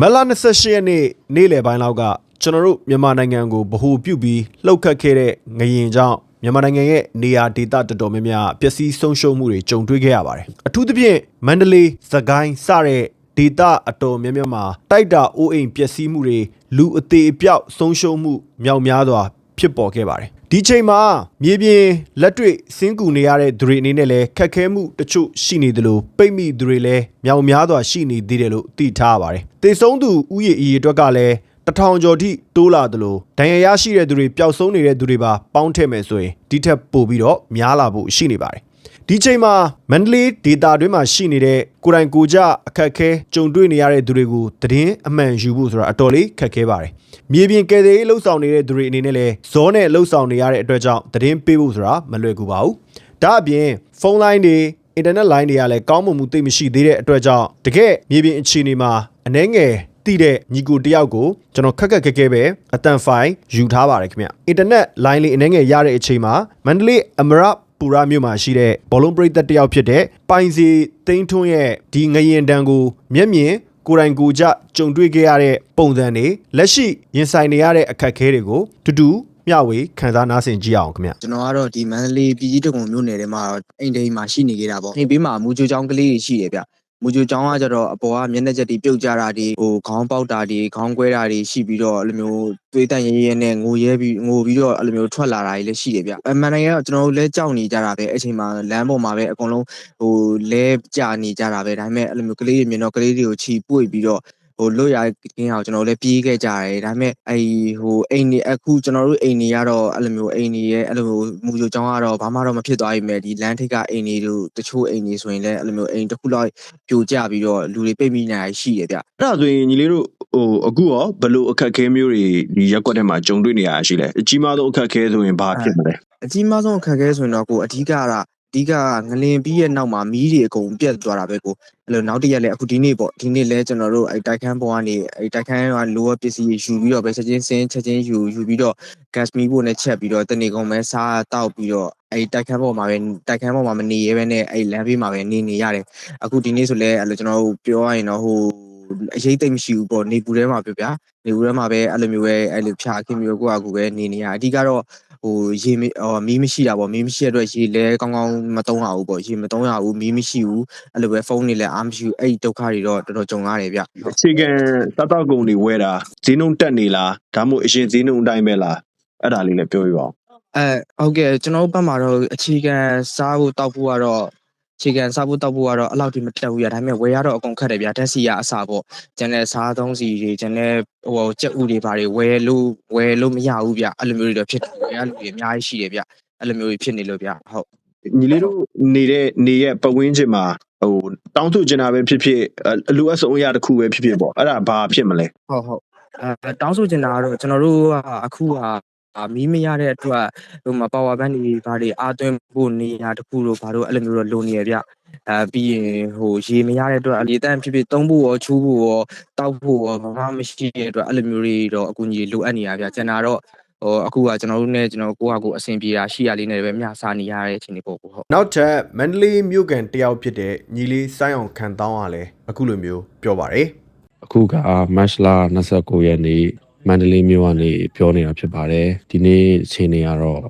မက်လာ28ရက်နေ့နေ့လယ်ပိုင်းလောက်ကကျွန်တော်တို့မြန်မာနိုင်ငံကိုဗဟိုပြုပြီးလှုပ်ခတ်ခဲ့တဲ့ငရင်ကြောင့်မြန်မာနိုင်ငံရဲ့နေရာဒေသတော်တော်များများပျက်စီးဆုံးရှုံးမှုတွေကြုံတွေ့ခဲ့ရပါတယ်အထူးသဖြင့်မန္တလေးသခိုင်းစတဲ့ဒေသအတော်များများမှာတိုက်တာအိုးအိမ်ပျက်စီးမှုတွေလူအသေးအပြောက်ဆုံးရှုံးမှုမြောက်များစွာဖြစ်ပေါ်ခဲ့ပါတယ် ဒီချိန်မှာမြေပြင်လက်တွေ့စင်းကူနေရတဲ့သူတွေအနေနဲ့လည်းခက်ခဲမှုတချို့ရှိနေတယ်လို့ပိတ်မိသူတွေလည်းမြောက်များစွာရှိနေသေးတယ်လို့သိထားရပါတယ်။တေဆုံးသူဥယျာဉ်အရေးအတွက်ကလည်းတထောင်ကျော်ထိတိုးလာသလိုဒဏ်ရာရရှိတဲ့သူတွေပျောက်ဆုံးနေတဲ့သူတွေပါပေါင်းထည့်မယ်ဆိုရင်ဒီထက်ပိုပြီးတော့များလာဖို့ရှိနေပါတယ်။ ဒီချိန်မှာမန္တလေးဒေတာတွင်းမှာရှိနေတဲ့ကိုယ်တိုင်ကိုယ်ကြအခက်အခဲကြုံတွေ့နေရတဲ့သူတွေကိုသတင်းအမှန်ယူဖို့ဆိုတာအတော်လေးခက်ခဲပါတယ်။မြေပြင်ကယ်ဆယ်ရေးလှုပ်ဆောင်နေတဲ့သူတွေအနေနဲ့လည်းဇောနဲ့လှုပ်ဆောင်နေရတဲ့အတွက်ကြောင့်သတင်းပေးဖို့ဆိုတာမလွယ်ကူပါဘူး။ဒါအပြင်ဖုန်းလိုင်းတွေအင်တာနက်လိုင်းတွေကလည်းကောင်းမွန်မှုသိပ်မရှိသေးတဲ့အတွက်ကြောင့်တကယ်မြေပြင်အခြေအနေမှာအနှဲငယ်တည်တဲ့ညီကိုတယောက်ကိုကျွန်တော်ခက်ခက်ခဲခဲပဲအတန်ဖိုင်ယူထားပါတယ်ခင်ဗျအင်တာနက်လိုင်းလေးအနှဲငယ်ရတဲ့အချိန်မှာမန္တလေးအမရ ပူရမြို့မှာရှိတဲ့ဘောလုံးပရိသတ်တယောက်ဖြစ်တဲ့ပိုင်စီသိန်းထွန်းရဲ့ဒီငရင်တန်ကိုမျက်မြင်ကိုယ်တိုင်ကိုယ်ကြကြုံတွေ့ခဲ့ရတဲ့ပုံစံတွေလက်ရှိရင်ဆိုင်နေရတဲ့အခက်အခဲတွေကိုတူတူမျှဝေခန်းစားနားဆင်ကြည့်အောင်ခင်ဗျကျွန်တော်ကတော့ဒီမန္တလေးပြည်ကြီးတကုံမြို့နယ်ထဲမှာအိမ်တိမ်မှာရှိနေကြတာပေါ့အိမ်ဘေးမှာမူဂျိုချောင်းကလေးတွေရှိတယ်ဗျ မူဂျိုချောင်းကကျတော့အပေါ်ကမျက်နှာချက်တွေပြုတ်ကြတာတွေဟိုခေါင်းပေါက်တာတွေခေါင်းကွဲတာတွေရှိပြီးတော့အဲ့လိုမျိုးသွေးတန်ရဲရဲနဲ့ငိုရဲပြီးငိုပြီးတော့အဲ့လိုမျိုးထွက်လာတာတွေလည်းရှိတယ်ဗျအမှန်တကယ်တော့ကျွန်တော်တို့လည်းကြောက်နေကြတာပဲအဲ့ချိန်မှာလမ်းပေါ်မှာပဲအကုန်လုံးဟိုလဲကြနေကြတာပဲဒါပေမဲ့အဲ့လိုမျိုးကလေးတွေမြင်တော့ကလေးတွေကိုချီပွေပြီးတော့ ဟိုလွတ်ရကင်းအောင်ကျွန်တော်တို့လည်းပြေးခဲ့ကြရတယ်ဒါပေမဲ့အဲ့ဟိုအိမ်နေအခုကျွန်တော်တို့အိမ်နေရတော့အဲ့လိုမျိုးအိမ်နေရဲ့အဲ့လိုမျိုးမူကြိုကြောင်းကတော့ဘာမှတော့မဖြစ်သွားပြီမဲ့ဒီလမ်းထိပ်ကအိမ်နေတို့တချို့အိမ်နေဆိုရင်လည်းအဲ့လိုမျိုးအိမ်တစ်ခုလောက်ပြိုကျပြီးတော့လူတွေပိတ်မိနေရရှိတယ်ဗျအဲ့ဒါဆိုရင်ညီလေးတို့ဟိုအခုရောဘယ်လိုအခက်အခဲမျိုးတွေဒီရက်ကွက်ထဲမှာကြုံတွေ့နေရရှိလဲအကြီးမားဆုံးအခက်အခဲဆိုရင်ဘာဖြစ်မလဲအကြီးမားဆုံးအခက်အခဲဆိုရင်တော့ကိုအဓိကက အဓိကငလင်ပြီးရဲ့နောက်မှာမီးတွေအကုန်ပြတ်သွားတာပဲကိုအဲ့လိုနောက်တစ်ရက်လဲအခုဒီနေ့ပေါ့ဒီနေ့လဲကျွန်တော်တို့အဲ့တိုက်ခန်းပေါ်ကနေအဲ့တိုက်ခန်းကလိုအပ်ပစ္စည်းယူပြီးတော့ပဲချက်ချင်းစင်းချက်ချင်းယူယူပြီးတော့ gas မီးဖို့နဲ့ချက်ပြီးတော့တနေကုန်ပဲစားတောက်ပြီးတော့အဲ့တိုက်ခန်းပေါ်မှာပဲတိုက်ခန်းပေါ်မှာမနေရဲပဲနဲ့အဲ့လမ်းဘေးမှာပဲနေနေရတယ်အခုဒီနေ့ဆိုလဲအဲ့လိုကျွန်တော်တို့ပြောရရင်တော့ဟိုအရေးသိမ့်မရှိဘူးပေါ့နေပူထဲမှာပြပြနေပူထဲမှာပဲအဲ့လိုမျိုးပဲအဲ့လိုဖြာခင်းမျိုးကိုယ့်အကူပဲနေနေရအဓိကတော့ ဟိုရေမဟိုမီးမရှိတာပေါ့မီးမရှိတဲ့အတွက်ရေလဲကောင်းကောင်းမသုံးရဘူးပေါ့ရေမသုံးရဘူးမီးမရှိဘူးအဲ့လိုပဲဖုန်းတွေလည်းအားမရှိဘူးအဲ့ဒီဒုက္ခတွေတော့တော်တော်ကြုံရတယ်ဗျအခြေခံတတ်တော့ကုန်တွေဝဲတာဈေးနှုန်းတက်နေလားဒါမှမဟုတ်အရင်ဈေးနှုန်းအတိုင်းပဲလားအဲ့ဒါလေးလည်းပြောပြပါဦးအဲဟုတ်ကဲ့ကျွန်တော်တို့ဘက်မှာတော့အခြေခံစားဖို့တောက်ဖို့ကတော့ အခြေခံစားဖို့တောက်ဖို့ကတော့အဲ့လောက်ထိမတက်ဘူးရဒါပေမဲ့ဝယ်ရတော့အကုန်ခက်တယ်ဗျတက်စီရအစားပေါ့ကျန်တဲ့စားသုံးစီတွေကျန်တဲ့ဟိုကြက်ဥတွေဘာတွေဝယ်လို့ဝယ်လို့မရဘူးဗျအဲ့လိုမျိုးတွေတော့ဖြစ်တယ်ဝယ်ရလူတွေအများကြီးရှိတယ်ဗျအဲ့လိုမျိုးတွေဖြစ်နေလို့ဗျဟုတ်ညီလေးတို့နေတဲ့နေရဲ့ပတ်ဝန်းကျင်မှာဟိုတောင်းဆိုချင်တာပဲဖြစ်ဖြစ်အလိုအပ်ဆုံးအရာတစ်ခုပဲဖြစ်ဖြစ်ပေါ့အဲ့ဒါဘာဖြစ်မလဲဟုတ်ဟုတ်အဲတောင်းဆိုချင်တာကတော့ကျွန်တော်တို့ကအခုဟာအာ မီးမရတဲ့အတွက်ဟိုမှာ power bank တွေဘာတွေအားသွင်းဖို့နေရာတစ်ခုလို့ဘာလို့အဲ့လိုမျိုးတော့လိုနေရဗျအဲပြီးရင်ဟိုရေမရတဲ့အတွက်လေတန့်ဖြစ်ဖြစ်သုံးဖို့ရောချိုးဖို့ရောတောက်ဖို့ရောဘာမှမရှိတဲ့အတွက်အဲ့လိုမျိုးတွေတော့အကူအညီလိုအပ်နေရဗျကျန်တာတော့ဟိုအခုကကျွန်တော်တို့နဲ့ကျွန်တော်ကိုယ့်ဟာကိုယ်အဆင်ပြေတာရှိရလေးနဲ့ပဲမျှစားနေရတဲ့အချိန်လေးပေါ့ကိုဟုတ်နောက်ထပ်မန္တလေးမြို့ကန်တယောက်ဖြစ်တဲ့ညီလေးစိုင်းအောင်ခံတောင်းကလည်းအခုလိုမျိုးပြောပါတယ်အခုကမတ်လာ29ရက်နေ့ မန္တလေးမြို့ကနေပြောနေတာဖြစ်ပါတယ်ဒီနေ့အချိန်တွေကတော့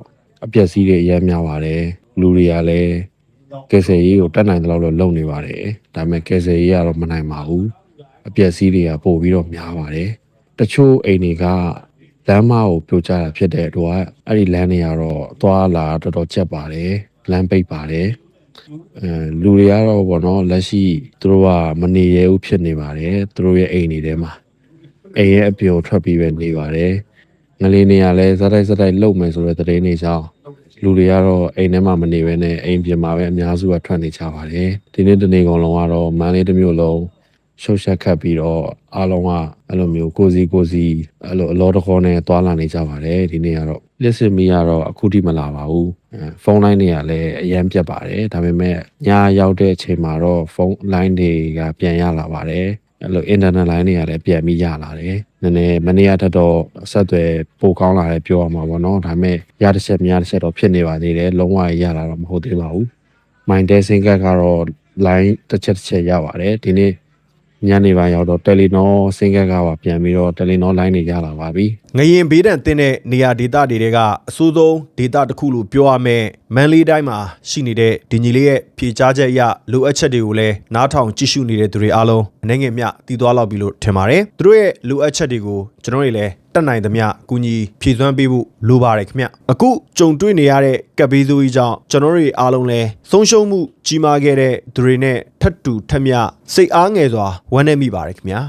အပျက်စီးတွေအများများပါတယ်လူတွေကလည်းကယ်ဆယ်ရေးကိုတက်နိုင်တဲ့လောက်တော့လုပ်နေပါတယ်ဒါပေမဲ့ကယ်ဆယ်ရေးကတော့မနိုင်ပါဘူးအပျက်စီးတွေကပို့ပြီးတော့များပါတယ်တချို့အိမ်တွေကလမ်းမကိုပြိုကျတာဖြစ်တဲ့အတွက်အဲ့ဒီလမ်းတွေကတော့သွားလာတော်တော်ကျက်ပါတယ်လမ်းပိတ်ပါတယ်အဲလူတွေကတော့ဗောနော်လက်ရှိသူတို့ကမနေရဘူးဖြစ်နေပါတယ်သူတို့ရဲ့အိမ်တွေထဲမှာ အိမ်ရဲ့အပြင်ကိုထွက်ပြီးပဲနေပါတယ်ငလေးနေရလဲဇက်တိုက်ဇက်တိုက်လုံမယ်ဆိုတဲ့သတင်းတွေကြောင့်လူတွေကတော့အိမ်ထဲမှာမနေဘဲနဲ့အိမ်ပြင်မှာပဲအများစုကထွက်နေကြပါတယ်ဒီနေ့တနေ့ကောင်လုံးကတော့မန်းလေးတစ်မျိုးလုံးရှုပ်ရှက်ခတ်ပြီးတော့အားလုံးကအဲ့လိုမျိုးကိုစီကိုစီအဲ့လိုအလောတခေါနဲ့တွာလာနေကြပါတယ်ဒီနေ့ကတော့လစ်စင်မီကတော့အခုထိမလာပါဘူးအဲဖုန်းလိုင်းတွေကလည်းအရန်ပြတ်ပါတယ်ဒါပေမဲ့ညရောက်တဲ့အချိန်မှာတော့ဖုန်းလိုင်းတွေကပြန်ရလာပါတယ် အဲ့လို internet line တွေကလည်းပြန်ပြီးရလာတယ်နည်းနည်းမနေ့ကတည်းတော့အဆက်အသွယ်ပိုကောင်းလာတယ်ပြောရမှာပေါ့နော်ဒါပေမဲ့ရတစ်ချက်များတစ်ချက်တော့ဖြစ်နေပါသေးတယ်လုံးဝရလာတော့မဟုတ်သေးပါဘူးမိုင်တဲစင်ကတ်ကတော့ line တစ်ချက်တစ်ချက်ရပါတယ်ဒီနေ့ ညနေပိုင်းရောက်တော့တယ်လီနောစင်ကက်ကပါပြန်ပြီးတော့တယ်လီနောလိုင်းနေကြလာပါပြီငရင်ဘေးဒဏ်တင်တဲ့နေရာဒေသတွေတဲကအဆိုးဆုံးဒေသတစ်ခုလို့ပြောရမယ်မန်လေးတိုင်းမှာရှိနေတဲ့ဒီညီလေးရဲ့ဖြေကြားချက်အရလိုအပ်ချက်တွေကိုလည်းနားထောင်ကြည့်ရှုနေတဲ့သူတွေအားလုံးအနေငယ်မြတည်သွားလောက်ပြီလို့ထင်ပါတယ်သူတို့ရဲ့လိုအပ်ချက်တွေကိုကျွန်တော်တွေလည်းတက်နိုင်သမျှကူညီဖြည့်စွမ်းပေးဖို့လိုပါတယ်ခင်ဗျအခုကြုံတွေ့နေရတဲ့ကပ်ဘေးဆိုးကြီးကြောင့်ကျွန်တော်တွေအားလုံးလည်းဆုံးရှုံးမှုကြီးမားခဲ့တဲ့သူတွေနဲ့ထပ်တူထက်မြစိတ်အားငယ်စွာဝမ်းနည်းမိပါတယ်ခင်ဗျာ